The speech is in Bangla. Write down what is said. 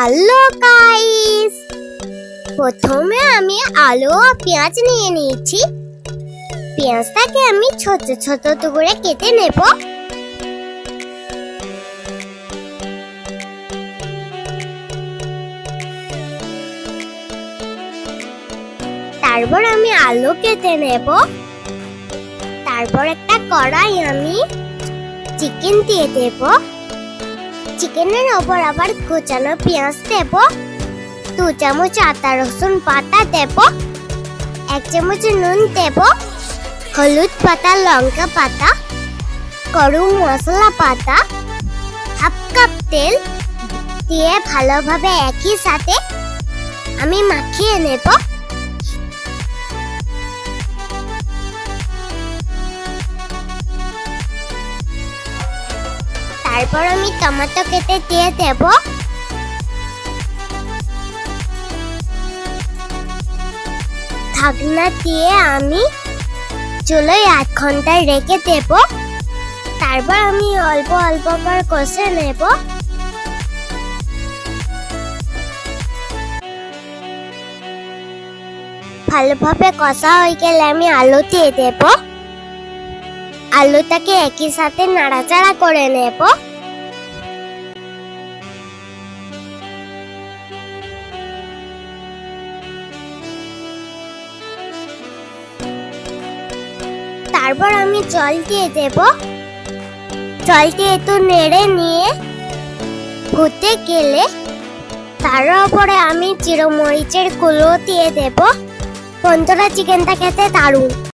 হ্যালো গাইস প্রথমে আমি আলু ও পেঁয়াজ নিয়ে নিয়েছি। পেঁয়াজটাকে আমি ছোট ছোট টুকরে কেটে নেব। তারপর আমি আলু কেটে নেব। তারপর একটা কড়াই আমি চিকেন দিয়ে দেব। চিকেনের ওপর আবার কুচানো পেঁয়াজ দেব। দু চামচ আদা, রসুন পাতা দেব। এক চামচ নুন দেব। হলুদ পাতা লঙ্কা পাতা গরম মশলা পাতা হাফ কাপ তেল দিয়ে ভালোভাবে একই সাথে আমি মাখিয়ে নেব। তারপর আমি টমেটো কেটে দিয়ে দেব। ঢাকনা দিয়ে আমি চুলোয় আধ ঘন্টায় রেখে দেব। তারপর আমি অল্প অল্প করে কষে নেব। ভালোভাবে কষা হয়ে গেলে আমি আলু দিয়ে দেব। আলুটাকে একই সাথে নাড়াচাড়া করে নেব। তারপর আমি জল দিয়ে দেব। জলকে একটু নেড়ে নিয়ে ফুটে গেলে তার উপরে আমি চিরমরিচের কুলো দিয়ে দেব। বন্ধুরা, চিকেনটা খেতে দারুণ।